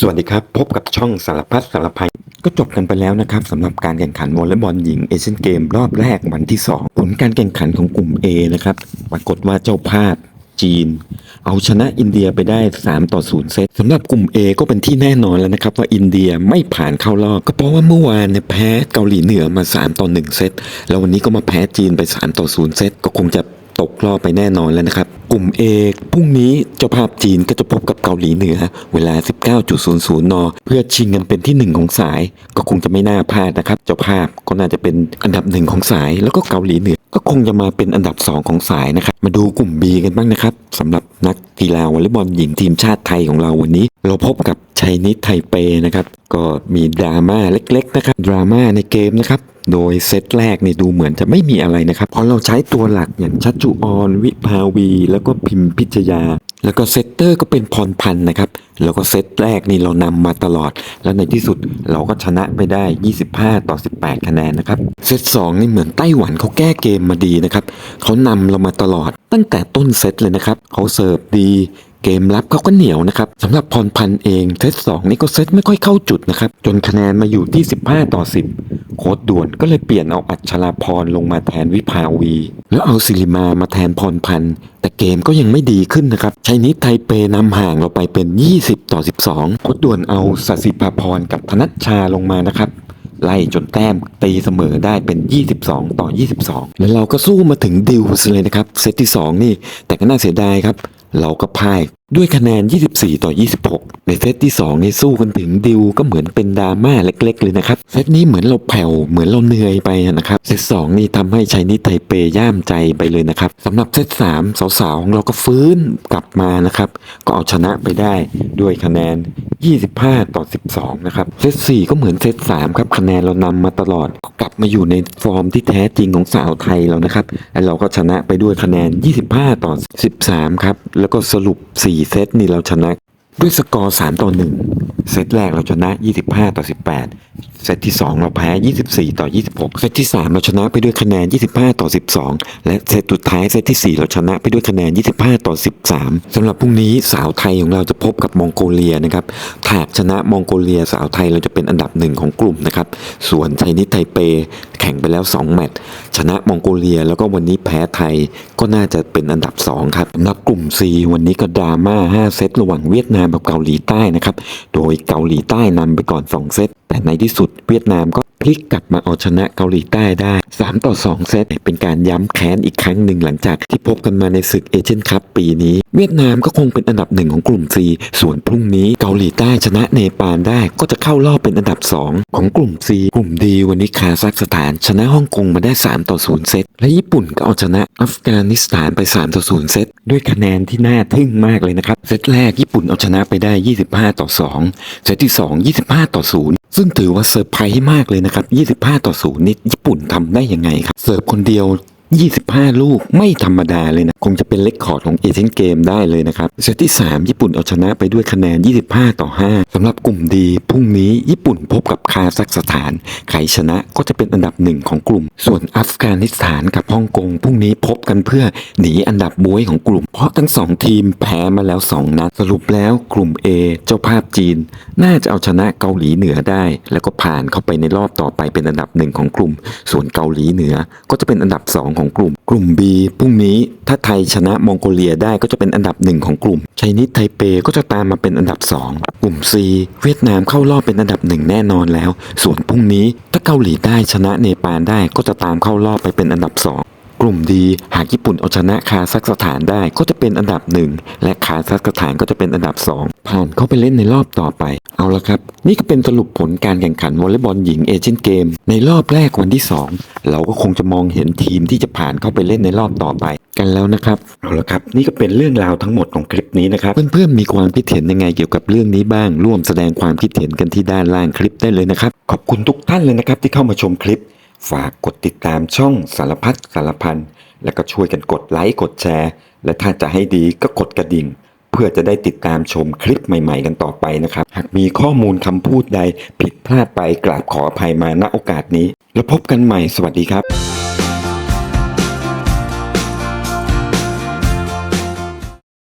สวัสดีครับ พบกับช่องสารพัดสารพัยก็จบกันไปแล้วนะครับสำหรับการแข่งขันวอลเลย์บอลหญิงเอเชียนเกมรอบแรกวันที่ 2 ผลการแข่งขันของกลุ่ม A นะครับปรากฏว่าเจ้าภาพจีน เอาชนะอินเดียไปได้ 3 ต่อ 0 เซตสำหรับกลุ่ม A ก็เป็นที่แน่นอนแล้วนะครับ ว่าอินเดียไม่ผ่านเข้ารอบ ก็เพราะว่าเมื่อวานเนี่ยแพ้เกาหลีเหนือมา 3 ต่อ 1 เซตแล้ววันนี้ก็มาแพ้จีนไป 3 ต่อ 0 เซตก็คงจะตกรอบไปแน่นอนแล้วนะครับ กลุ่มเอกพรุ่งนี้เจ้าภาพจีนก็จะพบกับเกาหลีเหนือ เวลา 19.00 น เพื่อชิงกันเป็นที่หนึ่งของสาย ก็คงจะไม่น่าพลาดนะครับ เจ้าภาพก็น่าจะเป็นอันดับหนึ่งของสาย แล้วก็เกาหลีเหนือ ก็คงจะมาเป็นอันดับ 2 ของสายนะครับ มาดูกลุ่ม B กันบ้างนะครับสำหรับนักกีฬาวอลเลย์บอลหญิงทีมชาติไทยของเราวันนี้ เราพบกับ ชัยนิดไทเปนะครับ ก็มีดราม่าเล็ก ๆ นะครับ ดราม่าในเกมนะครับ โดยเซตแรกนี่ดูเหมือนจะไม่มีอะไรนะครับ เพราะเราใช้ตัวหลักอย่างชัชจุออนวิภาวี แล้วก็พิมพิชยา แล้วก็เซตเตอร์ก็เป็นพรพันธ์นะครับ แล้วก็เซตแรกนี่เรานำมาตลอด แล้วในที่สุดเราก็ชนะไปได้ 25 ต่อ 18 คะแนนนะครับ เซต2นี่เหมือนไต้หวันเขาแก้เกมมาดีนะครับเขานำเรามาตลอดตั้งแต่ต้นเซตเลยนะครับเขาเสิร์ฟดี เกมรับเขาก็เหนียวนะครับสำหรับพรพันธ์เองเซตสองนี่ก็เซตไม่ค่อยเข้าจุดนะครับจนคะแนนมาอยู่ที่ 15 ต่อ 10 โค้ดด่วนก็เลยเปลี่ยนเอาอัชราพรลงมาแทนวิภาวี แล้วเอาศิริมามาแทนพรพันธ์แต่เกมก็ยังไม่ดีขึ้นนะครับชัยนิดไทเปนำห่างเราไปเป็น 20 ต่อ 12 โค้ดด่วนเอาสสิภาพรกับธนัชชาลงมานะครับไล่จนแต้มตีเสมอได้เป็น 22 ต่อ 22 แล้วเราก็สู้มาถึงดิวส์เลยนะครับ เซตที่ 2 นี่ แต่ก็น่าเสียดายครับ เราก็พ่ายด้วยคะแนน 24 ต่อ 26 ในเซตที่2นี่สู้กันถึงดิวก็เหมือนเป็นดราม่าเล็ก ๆ เลยนะครับ เซตนี้เหมือนเราแผ่วเหมือนเราเหนื่อยไปนะครับ เซต 2 นี่ทำให้ชัยนิไทเปย่ามใจไปเลยนะครับสำหรับเซต 3 สาวๆของเราก็ฟื้นกลับมานะครับ ก็เอาชนะไปได้ด้วยคะแนน 25 ต่อ 12 นะครับ เซต 4 ก็เหมือนเซต 3 ครับ คะแนนเรานำมาตลอดกลับมาอยู่ในฟอร์มที่แท้จริงของสาวไทยแล้วนะครับแล้วเราก็ชนะไปด้วยคะแนน 25 ต่อ 13 ครับแล้วก็สรุป4 เซตนี่เราชนะด้วยสกอร์ 3 ต่อ 1 เซตแรกเราชนะ 25 ต่อ 18 เซตที่ 2 เราแพ้ 24 ต่อ 26 เซตที่ 3 เราชนะไปด้วยคะแนน 25 ต่อ 12 และเซตสุดท้ายเซตที่ 4 เราชนะไปด้วยคะแนน 25 ต่อ 13สำหรับพรุ่งนี้สาวไทยของเราจะพบกับมองโกเลียนะครับถาหากชนะมองโกเลียสาวไทยเราจะเป็นอันดับหนึ่งของกลุ่มนะครับส่วนไทยนิดไทเป แข่งไปแล้ว 2 แมตช์ชนะมองโกเลียแล้วก็วันนี้แพ้ไทยก็น่าจะเป็นอันดับ 2 ครับสำหรับกลุ่ม C วันนี้ก็ดราม่า 5 เซตระหว่างเวียดนามกับเกาหลีใต้นะครับโดยเกาหลีใต้นำไปก่อน 2 เซตแต่ในที่สุดเวียดนามก็พลิกกลับมาเอาชนะเกาหลีใต้ได้ 3 ต่อ 2 เซตเป็นการย้ำแค้นอีกครั้งหนึ่งหลังจากที่พบกันมาในศึกเอเชียนคัพปีนี้ เวียดนามก็คงเป็นอันดับหนึ่งของกลุ่ม C ส่วนพรุ่งนี้เกาหลีใต้ชนะเนปาลได้ก็จะเข้ารอบเป็นอันดับ 2 ของกลุ่ม C กลุ่ม D วันนี้คาซัคสถาน ชนะฮ่องกงมาได้ 3 ต่อ 0 เซต และญี่ปุ่นก็เอาชนะอัฟกานิสถานไป 3 ต่อ 0 เซต ด้วยคะแนนที่น่าทึ่งมากเลยนะครับ เซตแรกญี่ปุ่นเอาชนะไปได้ 25 ต่อ 2 เซตที่ 2 25 ต่อ 0 ซึ่งถือว่าเซอร์ไพรส์มากเลยนะครับ 25 ต่อ 0นี่ญี่ปุ่นทำได้ยังไงครับ เสิร์ฟคนเดียว 25 ลูกไม่ธรรมดาเลยนะ คงจะเป็นเลคคอร์ดของเอเชียนเกมได้เลยนะครับ เซตที่ 3 ญี่ปุ่นเอาชนะไปด้วยคะแนน 25 ต่อ 5สำหรับกลุ่มดีพรุ่งนี้ญี่ปุ่นพบกับคาซัคสถาน ใครชนะก็จะเป็นอันดับหนึ่งของกลุ่ม ส่วนอัฟกานิสถานกับฮ่องกงพรุ่งนี้พบกันเพื่อหนีอันดับบวยของกลุ่ม เพราะทั้งสองทีมแพ้มาแล้ว 2 นัด สรุปแล้วกลุ่ม A เจ้าภาพจีน น่าจะเอาชนะเกาหลีเหนือได้ แล้วก็ผ่านเข้าไปในรอบต่อไปเป็นอันดับหนึ่งของกลุ่ม ส่วนเกาหลีเหนือก็จะเป็นอันดับ2ของกลุ่ม กลุ่ม B พรุ่งนี้ถ้าไทยชนะมองโกเลียได้ก็จะเป็นอันดับหนึ่งของกลุ่มไชนิดไทเปก็จะตามมาเป็นอันดับ 2 กลุ่ม C เวียดนามเข้ารอบเป็นอันดับหนึ่งแน่นอนแล้ว ส่วนพรุ่งนี้ถ้าเกาหลีใต้ชนะเนปาลได้ก็จะตามเข้ารอบไปเป็นอันดับ 2 ลุ่มดีหากญี่ปุ่นเอาชนะคาซัคสถานได้ก็จะเป็นอันดับหนึ่งและคาซัคสถานก็จะเป็นอันดับ 2 ผ่านเข้าไปเล่นในรอบต่อไป เอาละครับ นี่ก็เป็นสรุปผลการแข่งขันวอลเลย์บอลหญิงเอเชียนเกม ในรอบแรกวันที่ 2 เราก็คงจะมองเห็นทีมที่จะผ่านเข้าไปเล่นในรอบต่อไปกันแล้วนะครับเอาละครับ นี่ก็เป็นเรื่องราวทั้งหมดของคลิปนี้นะครับเพื่อนๆมีความคิดเห็นยังไงเกี่ยวกับเรื่องนี้บ้าง ร่วมแสดงความคิดเห็นกันที่ด้านล่างคลิปได้เลยนะครับ ขอบคุณทุกท่านเลยนะครับที่เข้ามาชมคลิป ฝากกดติดตามช่องสารพัดสารพัน แล้วก็ช่วยกันกดไลค์กดแชร์ และถ้าจะให้ดีก็กดกระดิ่ง เพื่อจะได้ติดตามชมคลิปใหม่ ๆ กันต่อไปนะครับ หากมีข้อมูลคำพูดใดผิดพลาดไปกราบขออภัยมาณโอกาสนี้ แล้วพบกันใหม่สวัสดีครับ